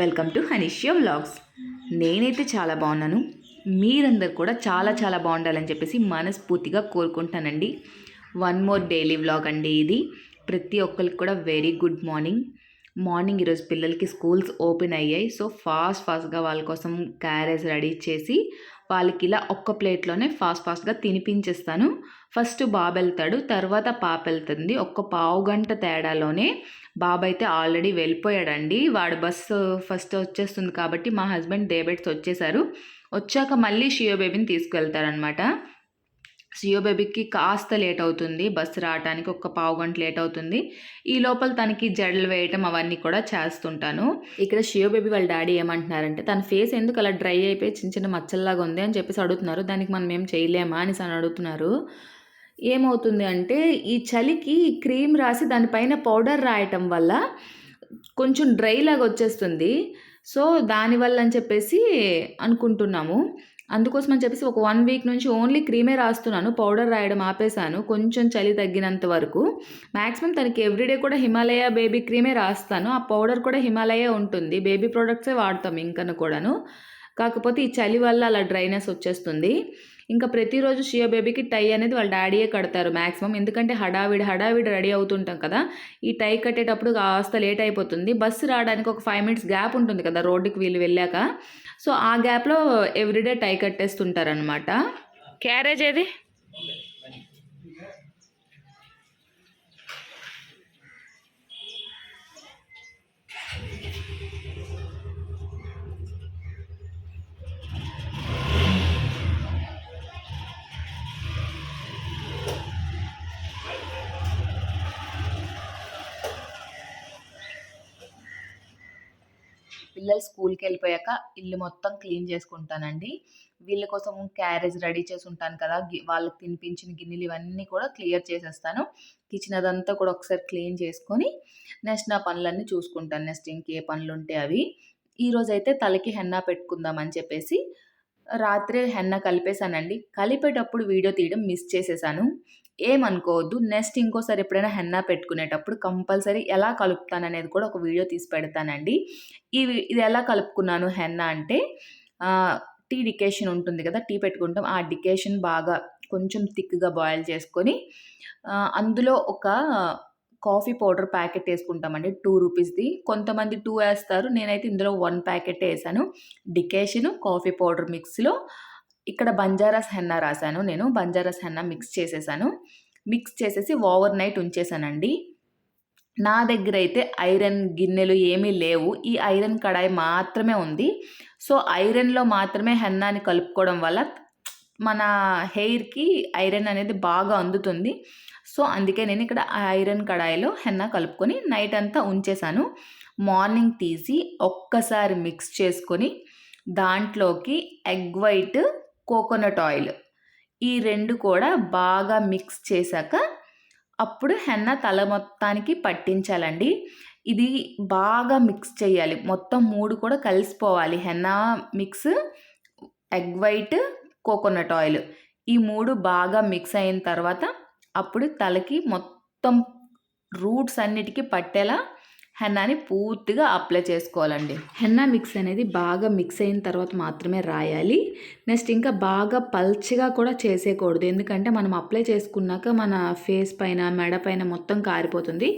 Welcome to హనీషియా vlogs. నేనైతే చాలా బాగున్నాను. మీరందరు కూడా చాలా చాలా బాగుండాలని చెప్పేసి మనస్ఫూర్తిగా కోరుకుంటానండి. వన్ మోర్ డైలీ వ్లాగ్ అండి ఇది. ప్రతి ఒక్కరికి కూడా వెరీ గుడ్ మార్నింగ్ మార్నింగ్ ఈరోజు పిల్లలకి స్కూల్స్ ఓపెన్ అయ్యాయి. సో ఫాస్ట్ ఫాస్ట్గా వాళ్ళ కోసం క్యారేజ్ రెడీ చేసి వాళ్ళకి ఇలా ఒక్క ప్లేట్లోనే ఫాస్ట్ ఫాస్ట్గా తినిపించేస్తాను. ఫస్ట్ బాబు వెళ్తాడు తర్వాత పాప వెళ్తుంది ఒక్క పావు గంట తేడాలోనే బాబు అయితే ఆల్రెడీ వెళ్ళిపోయాడండి. వాడు బస్సు ఫస్ట్ వచ్చేస్తుంది కాబట్టి మా హస్బెండ్ దేబెట్స్ వచ్చేసారు. వచ్చాక మళ్ళీ షియో బేబీని తీసుకువెళ్తారనమాట షియో బేబీకి కాస్త లేట్ అవుతుంది. బస్సు రావడానికి ఒక పావు గంట లేట్ అవుతుంది. ఈ లోపల తనకి జడలు వేయటం అవన్నీ కూడా చేస్తుంటాను. ఇక్కడ షియో బేబీ వాళ్ళ డాడీ ఏమంటున్నారంటే తన ఫేస్ ఎందుకు అలా డ్రై అయిపోయి చిన్న చిన్న మచ్చల్లాగా ఉంది అని చెప్పేసి అడుగుతున్నారు. దానికి మనం ఏం చేయలేమా అని అడుగుతున్నారు. ఏమవుతుంది అంటే ఈ చలికి క్రీమ్ రాసి దానిపైన పౌడర్ రాయటం వల్ల కొంచెం డ్రై లాగా వచ్చేస్తుంది. సో దానివల్ల అని చెప్పేసి అనుకుంటున్నాము. అందుకోసం అని చెప్పేసి ఒక వన్ వీక్ నుంచి ఓన్లీ క్రీమే రాస్తున్నాను. పౌడర్ రాయడం ఆపేశాను. కొంచెం చలి తగ్గినంత వరకు. మ్యాక్సిమం తనకి ఎవ్రీడే కూడా హిమాలయ బేబీ క్రీమే రాస్తాను. ఆ పౌడర్ కూడా హిమాలయ ఉంటుంది. బేబీ ప్రోడక్ట్సే వాడతాం ఇంకను కూడాను. కాకపోతే ఈ చలి వల్ల అలా డ్రైనెస్ వచ్చేస్తుంది. ఇంకా ప్రతిరోజు షియో బేబీకి టై అనేది వాళ్ళ డాడీయే కడతారు మ్యాక్సిమం ఎందుకంటే హడావిడి హడావిడి రెడీ అవుతుంటాం కదా. ఈ టై కట్టేటప్పుడు కాస్త లేట్ అయిపోతుంది. బస్సు రావడానికి ఒక ఫైవ్ మినిట్స్ గ్యాప్ ఉంటుంది కదా రోడ్డుకి వీళ్ళు వెళ్ళాక. సో ఆ గ్యాప్లో ఎవ్రీడే టై కట్టేస్తుంటారనమాట క్యారేజ్ ఏది? పిల్లలు స్కూల్కి వెళ్ళిపోయాక ఇల్లు మొత్తం క్లీన్ చేసుకుంటానండి. వీళ్ళ కోసం క్యారేజ్ రెడీ చేసి ఉంటాను కదా వాళ్ళకి తినిపించిన గిన్నెలు ఇవన్నీ కూడా క్లియర్ చేసేస్తాను. కిచెన్ అదంతా కూడా ఒకసారి క్లీన్ చేసుకొని నెక్స్ట్ నా పనులన్నీ చూసుకుంటాను నెక్స్ట్ ఇంకే పనులు ఉంటే అవి. ఈరోజు అయితే తలకి హెన్నా పెట్టుకుందామని చెప్పేసి రాత్రి హెన్న కలిపేశానండి. కలిపేటప్పుడు వీడియో తీయడం మిస్ చేసేసాను. ఏమనుకోవద్దు. నెక్స్ట్ ఇంకోసారి ఎప్పుడైనా హెన్నా పెట్టుకునేటప్పుడు కంపల్సరీ ఎలా కలుపుతాను అనేది కూడా ఒక వీడియో తీసి పెడతానండి. ఇవి ఇది ఎలా కలుపుకున్నాను హెన్నా అంటే టీ డికేషన్ ఉంటుంది కదా టీ పెట్టుకుంటాం. ఆ డికేషన్ బాగా కొంచెం థిక్గా బాయిల్ చేసుకొని అందులో ఒక కాఫీ పౌడర్ ప్యాకెట్ వేసుకుంటామండి. టూ రూపీస్ది. కొంతమంది టూ వేస్తారు. నేనైతే ఇందులో వన్ ప్యాకెట్ వేసాను. డికేషన్ కాఫీ పౌడర్ మిక్స్లో ఇక్కడ బంజారాస్ హెన్న రాశాను నేను. బంజారాస్ హెన్నా మిక్స్ చేసేసాను. మిక్స్ చేసేసి ఓవర్ నైట్ ఉంచేసానండి. నా దగ్గర అయితే ఐరన్ గిన్నెలు ఏమీ లేవు. ఈ ఐరన్ కడాయి మాత్రమే ఉంది. సో ఐరన్లో మాత్రమే హెన్నాని కలుపుకోవడం వల్ల మన హెయిర్కి ఐరన్ అనేది బాగా అందుతుంది. సో అందుకే నేను ఇక్కడ ఆ ఐరన్ కడాయిలో హెన్న కలుపుకొని నైట్ అంతా ఉంచేసాను. మార్నింగ్ తీసి ఒక్కసారి మిక్స్ చేసుకొని దాంట్లోకి ఎగ్ వైట్ కోకోనట్ ఆయిల్. ఈ రెండు కూడా బాగా మిక్స్ చేశాక అప్పుడు హెన్న తల మొత్తానికి పట్టించాలండి. ఇది బాగా మిక్స్ చేయాలి. మొత్తం మూడు కూడా కలిసిపోవాలి. Henna mix egg white coconut oil. ఈ మూడు బాగా మిక్స్ అయిన తర్వాత అప్పుడు తలకి మొత్తం రూట్స్ అన్నిటికీ పట్టేలా హెన్నాని పూర్తిగా అప్లై చేసుకోవాలండి. హెన్నా మిక్స్ అనేది బాగా మిక్స్ అయిన తర్వాత మాత్రమే రాయాలి. నెక్స్ట్ ఇంకా బాగా పల్చగా కూడా చేసేయకూడదు. ఎందుకంటే మనం అప్లై చేసుకున్నాక మన ఫేస్ పైన మెడ పైన మొత్తం కారిపోతుంది.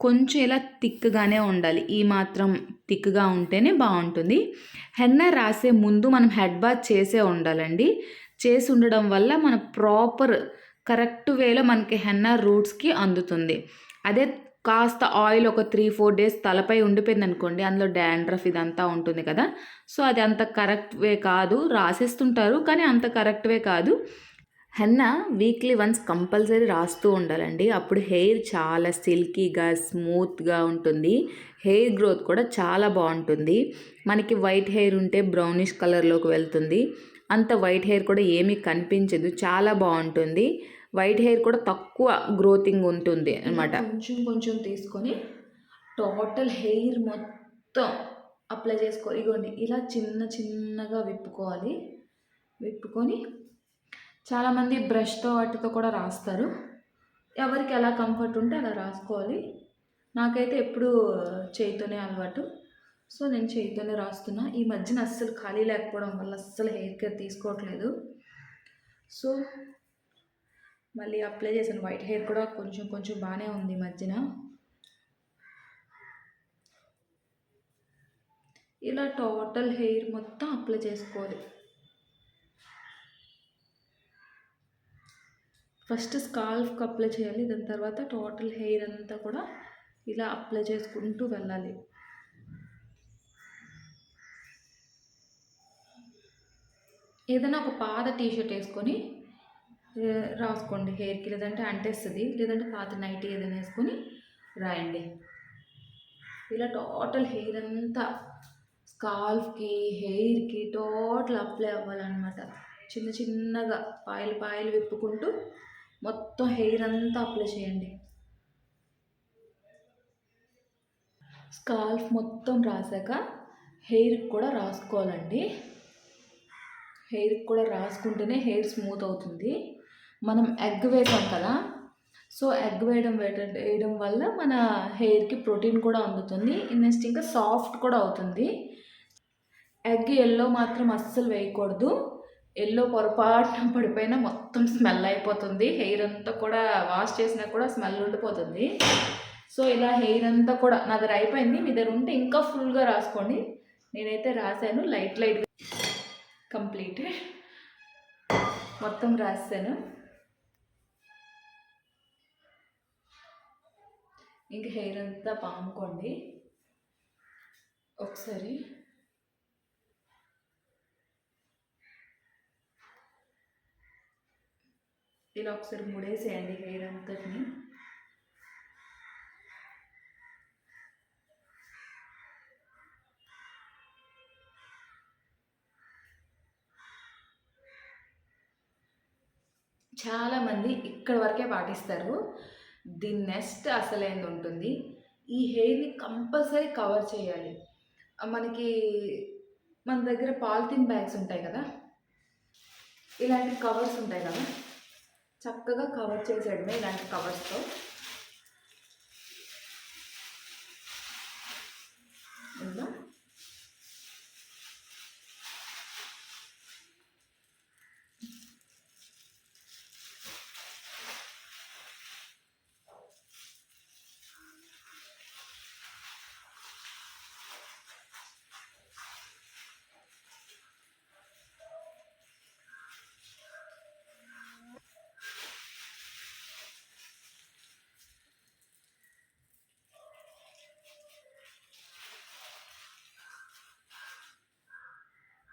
కొంచెం ఇలా థిక్గానే ఉండాలి. ఈ మాత్రం థిక్గా ఉంటేనే బాగుంటుంది. హెన్న రాసే ముందు మనం హెడ్ బాత్ చేసే ఉండాలండి. చేసి ఉండడం వల్ల మన ప్రాపర్ కరెక్ట్ వేలో మనకి హెన్న రూట్స్కి అందుతుంది. అదే కాస్త ఆయిల్ ఒక త్రీ ఫోర్ డేస్ తలపై ఉండిపోయింది అనుకోండి అందులో డాండ్రఫ్ ఇదంతా ఉంటుంది కదా. సో అది అంత కరెక్ట్ వే కాదు రాసేస్తుంటారు కానీ అంత కరెక్ట్ వే కాదు. హెన్న వీక్లీ వన్స్ కంపల్సరీ రాస్తూ ఉండాలండి. అప్పుడు హెయిర్ చాలా సిల్కీగా స్మూత్గా ఉంటుంది. హెయిర్ గ్రోత్ కూడా చాలా బాగుంటుంది. మనకి వైట్ హెయిర్ ఉంటే బ్రౌనిష్ కలర్లోకి వెళ్తుంది. అంత వైట్ హెయిర్ కూడా ఏమీ కనిపించదు. చాలా బాగుంటుంది. వైట్ హెయిర్ కూడా తక్కువ గ్రోతింగ్ ఉంటుంది అనమాట కొంచెం కొంచెం తీసుకొని టోటల్ హెయిర్ మొత్తం అప్లై చేసుకో ఇగోండి ఇలా చిన్న చిన్నగా విప్పుకోవాలి. విప్పుకొని చాలామంది బ్రష్తో వాటితో కూడా రాస్తారు. ఎవరికి ఎలా కంఫర్ట్ ఉంటే అలా రాసుకోవాలి. నాకైతే ఎప్పుడు చేయితోనే అలవాటు. సో నేను చేతితోనే రాస్తున్నా. ఈ మధ్యన అస్సలు ఖాళీ లేకపోవడం వల్ల అస్సలు హెయిర్ కేర్ తీసుకోవట్లేదు. సో మళ్ళీ అప్లై చేశాను. వైట్ హెయిర్ కూడా కొంచెం కొంచెం బాగానే ఉంది ఈ మధ్యన. ఇలా టోటల్ హెయిర్ మొత్తం అప్లై చేసుకోవాలి. ఫస్ట్ స్కాల్ఫ్కి అప్లై చేయాలి దాని తర్వాత టోటల్ హెయిర్ అంతా కూడా ఇలా అప్లై చేసుకుంటూ వెళ్ళాలి. ఏదైనా ఒక పాత టీషర్ట్ వేసుకొని రాసుకోండి. హెయిర్కి లేదంటే అంటేస్తుంది. లేదంటే పాత నైట్ ఏదైనా వేసుకొని రాయండి. ఇలా టోటల్ హెయిర్ అంతా స్కాల్ఫ్కి హెయిర్కి టోటల్ అప్లై అవ్వాలన్నమాట. చిన్న చిన్నగా పాయలు పాయలు విప్పుకుంటూ మొత్తం హెయిర్ అంతా అప్లై చేయండి. స్కాల్ఫ్ మొత్తం రాసాక హెయిర్కి కూడా రాసుకోవాలండి. హెయిర్కి కూడా రాసుకుంటేనే హెయిర్ స్మూత్ అవుతుంది. మనం ఎగ్ వేసాం కదా సో ఎగ్ వేయడం వేయడం వేయడం వల్ల మన హెయిర్కి ప్రోటీన్ కూడా అందుతుంది నెక్స్ట్ ఇంకా సాఫ్ట్ కూడా అవుతుంది. ఎగ్ ఎల్లో మాత్రం అస్సలు వేయకూడదు. ఎల్లో పొరపాటున పడిపోయినా మొత్తం స్మెల్ అయిపోతుంది. హెయిర్ అంతా కూడా వాష్ చేసినా కూడా స్మెల్ ఉండిపోతుంది. సో ఇలా హెయిర్ అంతా కూడా నా దగ్గర అయిపోయింది. మీ దగ్గర ఉంటే ఇంకా ఫుల్గా రాసుకోండి. నేనైతే రాశాను లైట్ లైట్ కంప్లీట్ మొత్తం రాశాను. ఇంక హెయిర్ అంతా పాముకోండి. ఒకసారి. ఇలా ఒకసారి ముడేసేయండి హెయిర్ అంతటిని. చాలామంది ఇక్కడ వరకే పాటిస్తారు. దీని నెక్స్ట్ అసలైంది ఉంటుంది. ఈ హెయిర్ని కంపల్సరీ కవర్ చేయాలి. మనకి మన దగ్గర పాలిథిన్ బ్యాగ్స్ ఉంటాయి కదా? ఇలాంటి కవర్స్ ఉంటాయి కదా? చక్కగా కవర్ చేసేయడమే ఇలాంటి కవర్స్తో ఇలా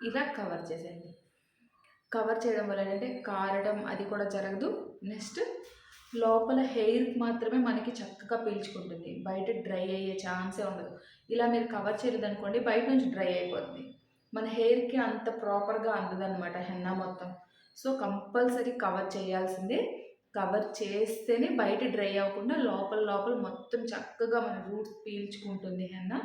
ఇలా కవర్ చేసేయండి. కవర్ చేయడం వల్ల ఏంటంటే కారడం అది కూడా జరగదు. నెక్స్ట్ లోపల హెయిర్ మాత్రమే మనకి చక్కగా పీల్చుకుంటుంది. బయట డ్రై అయ్యే ఛాన్సే ఉండదు. ఇలా మీరు కవర్ చేయలేదు అనుకోండి బయట నుంచి డ్రై అయిపోతుంది. మన హెయిర్కి అంత ప్రాపర్గా అందదన్నమాట హెన్నా మొత్తం. సో కంపల్సరీ కవర్ చేయాల్సిందే. కవర్ చేస్తేనే బయట డ్రై అవ్వకుండా లోపల లోపల మొత్తం చక్కగా మన రూట్స్ పీల్చుకుంటుంది హెన్నా.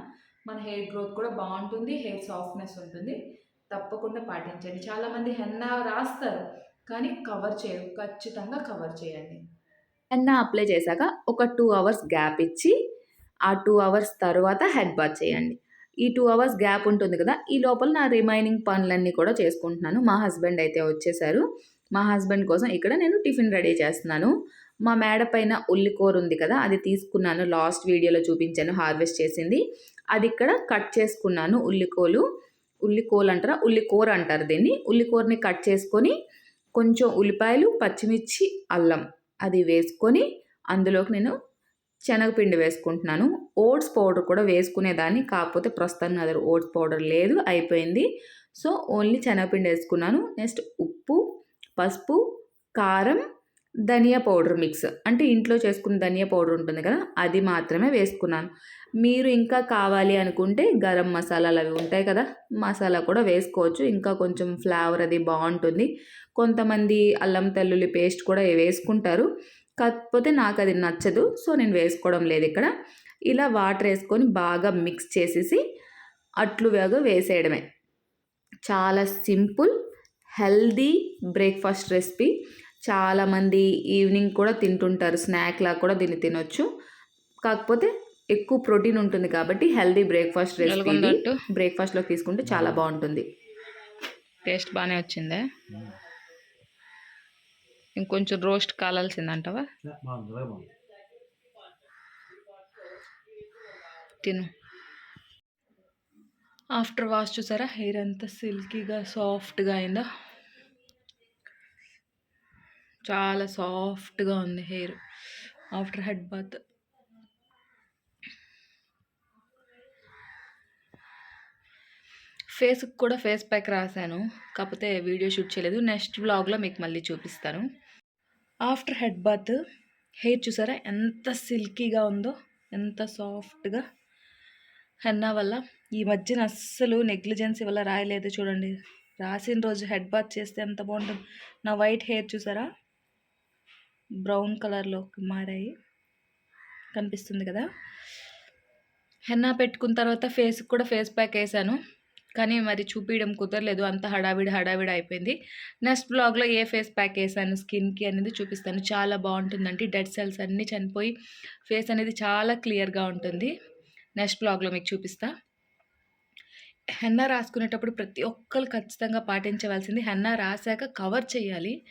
మన హెయిర్ గ్రోత్ కూడా బాగుంటుంది. హెయిర్ సాఫ్ట్నెస్ ఉంటుంది. తప్పకుండా పాటించండి. చాలామంది హెన్నా రాస్తారు కానీ కవర్ చేయరు. ఖచ్చితంగా కవర్ చేయండి. హెన్నా అప్లై చేశాక ఒక టూ అవర్స్ గ్యాప్ ఇచ్చి ఆ టూ అవర్స్ తర్వాత హెడ్ బాత్ చేయండి. ఈ టూ అవర్స్ గ్యాప్ ఉంటుంది కదా ఈ లోపల నా రిమైనింగ్ పనులన్నీ కూడా చేసుకుంటున్నాను. మా హస్బెండ్ అయితే వచ్చేసారు. మా హస్బెండ్ కోసం ఇక్కడ నేను టిఫిన్ రెడీ చేస్తున్నాను. మా మేడ పైన ఉల్లికూర ఉంది కదా అది తీసుకున్నాను. లాస్ట్ వీడియోలో చూపించాను హార్వెస్ట్ చేసింది. అది ఇక్కడ కట్ చేసుకున్నాను ఉల్లికోలు ఉల్లికోలు అంటారా? ఉల్లికూర అంటారు దీన్ని. ఉల్లికూరని కట్ చేసుకొని కొంచెం ఉల్లిపాయలు పచ్చిమిర్చి అల్లం అది వేసుకొని అందులోకి నేను శనగపిండి వేసుకుంటున్నాను. ఓట్స్ పౌడర్ కూడా వేసుకునేదాన్ని. కాకపోతే ప్రస్తుతం నా దగ్గర ఓట్స్ పౌడర్ లేదు అయిపోయింది. సో ఓన్లీ శనగపిండి వేసుకున్నాను. నెక్స్ట్ ఉప్పు పసుపు కారం ధనియా పౌడర్ మిక్స్. అంటే ఇంట్లో చేసుకున్న ధనియా పౌడర్ ఉంటుంది కదా అది మాత్రమే వేసుకున్నాను. మీరు ఇంకా కావాలి అనుకుంటే గరం మసాలాలు అవి ఉంటాయి కదా మసాలా కూడా వేసుకోవచ్చు. ఇంకా కొంచెం ఫ్లేవర్ అది బాగుంటుంది. కొంతమంది అల్లం తెల్లుల్లి పేస్ట్ కూడా వేసుకుంటారు. కాకపోతే నాకు అది నచ్చదు సో నేను వేసుకోవడం లేదు ఇక్కడ. ఇలా వాటర్ వేసుకొని బాగా మిక్స్ చేసేసి అట్లు వేగ వేసేయడమే. చాలా సింపుల్ హెల్దీ బ్రేక్ఫాస్ట్ రెసిపీ. చాలామంది ఈవినింగ్ కూడా తింటుంటారు. స్నాక్ లా కూడా దీన్ని తినొచ్చు. కాకపోతే ఎక్కువ ప్రోటీన్ ఉంటుంది కాబట్టి హెల్దీ బ్రేక్ఫాస్ట్ రెసిపీ. బ్రేక్ఫాస్ట్లో తీసుకుంటే చాలా బాగుంటుంది. టేస్ట్ బాగానే వచ్చిందే? ఇంకొంచెం రోస్ట్ కాలాల్సిందంటవా? తిను. ఆఫ్టర్ వాష్ చూసారా? హెయిర్ ఎంత సిల్కీగా సాఫ్ట్గా అయిందో? చాలా సాఫ్ట్గా ఉంది హెయిర్. After head bath. ఫేస్కి కూడా ఫేస్ ప్యాక్ రాశాను. కాకపోతే వీడియో షూట్ చేయలేదు. నెక్స్ట్ వ్లాగ్లో మీకు మళ్ళీ చూపిస్తాను. After head bath. హెయిర్ చూసారా? ఎంత సిల్కీగా ఉందో ఎంత సాఫ్ట్గా. హెన్నా వల్ల ఈ మధ్యన అస్సలు నెగ్లిజెన్సీ వల్ల రాయలేదు చూడండి. రాసిన రోజు హెడ్ బాత్ చేస్తే ఎంత బాగుంటుంది. నా వైట్ హెయిర్ చూసారా? బ్రౌన్ కలర్లోకి మారాయి. కనిపిస్తుంది కదా? హెన్నా పెట్టుకున్న తర్వాత ఫేస్కి కూడా ఫేస్ ప్యాక్ వేసాను. కానీ మరి చూపించడం కుదరలేదు. అంత హడావిడి హడావిడి అయిపోయింది. నెక్స్ట్ బ్లాగ్లో ఏ ఫేస్ ప్యాక్ వేసాను? స్కిన్కి అనేది చూపిస్తాను. చాలా బాగుంటుందండి. డెడ్ సెల్స్ అన్నీ చనిపోయి ఫేస్ అనేది చాలా క్లియర్గా ఉంటుంది. నెక్స్ట్ బ్లాగ్లో మీకు చూపిస్తా. హెన్నా రాసుకునేటప్పుడు ప్రతి ఒక్కరు ఖచ్చితంగా పాటించవలసింది హెన్నా రాశాక కవర్ చేయాలి.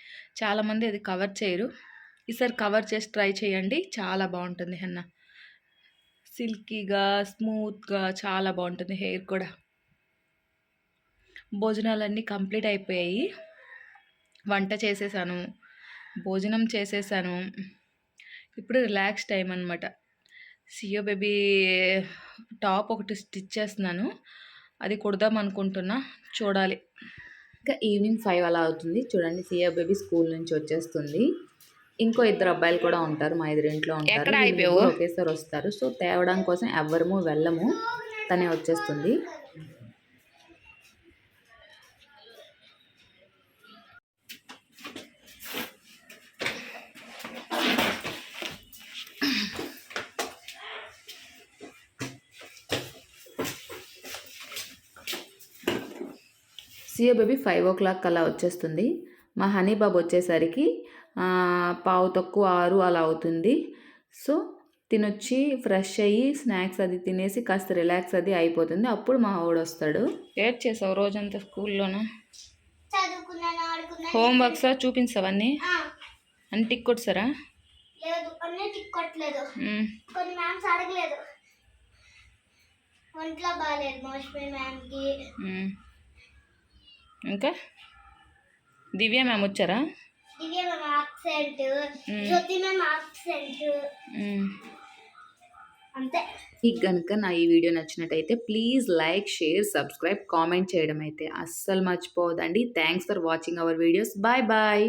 చాలామంది అది కవర్ చేయరు. ఈసారి కవర్ చేసి ట్రై చేయండి. చాలా బాగుంటుంది హెన్న. సిల్కీగా స్మూత్గా చాలా బాగుంటుంది హెయిర్ కూడా. భోజనాలన్నీ కంప్లీట్ అయిపోయాయి. వంట చేసేసాను. భోజనం చేసేసాను. ఇప్పుడు రిలాక్స్ టైం అనమాట సియో బేబీ టాప్ ఒకటి స్టిచ్ చేస్తున్నాను. అది కుడదాం అనుకుంటున్నా. చూడాలి. ఇంకా ఈవినింగ్ ఫైవ్ అలా అవుతుంది. చూడండి సియో బేబీ స్కూల్ నుంచి వచ్చేస్తుంది. ఇంకో ఇద్దరు అబ్బాయిలు కూడా ఉంటారు మా ఎదురింట్లో ఉంటారు. ఒకేసారి వస్తారు. సో తేవడం కోసం ఎవ్వరము వెళ్ళము. తనే వచ్చేస్తుంది. సియో బేబీ ఫైవ్ ఓ క్లాక్ అలా వచ్చేస్తుంది. మా హనీ బాబు వచ్చేసరికి ఆ, పావు తక్కువ ఆరు అలా అవుతుంది. సో తినొచ్చి ఫ్రెష్ అయ్యి స్నాక్స్ అది తినేసి కాస్త రిలాక్స్ అది అయిపోతుంది. అప్పుడు మా వాడు వస్తాడు. ఏడ్ చేసావు రోజంతా స్కూల్లోనూ? హోంవర్క్స్ చూపించావన్నీ? ఆ, అని టిక్ కొట్టారా లేదు అన్నీ టిక్కొట్టలేదు కొన్ని మ్యామ్స్ అడగలేదు. ఒంట్లో బాగాలేదు మోషమి మ్యామ్కి. ఇంకా? దివ్య మ్యామ్ వచ్చారా? Divya ma'am absent Jyothi ma'am absent మ్మ్. అంతే. మీకు కనుక నా ఈ వీడియో నచ్చినట్టయితే please like share subscribe comment చేయడం అయితే అస్సలు మర్చిపోవద్దండి. Thanks for watching our videos bye bye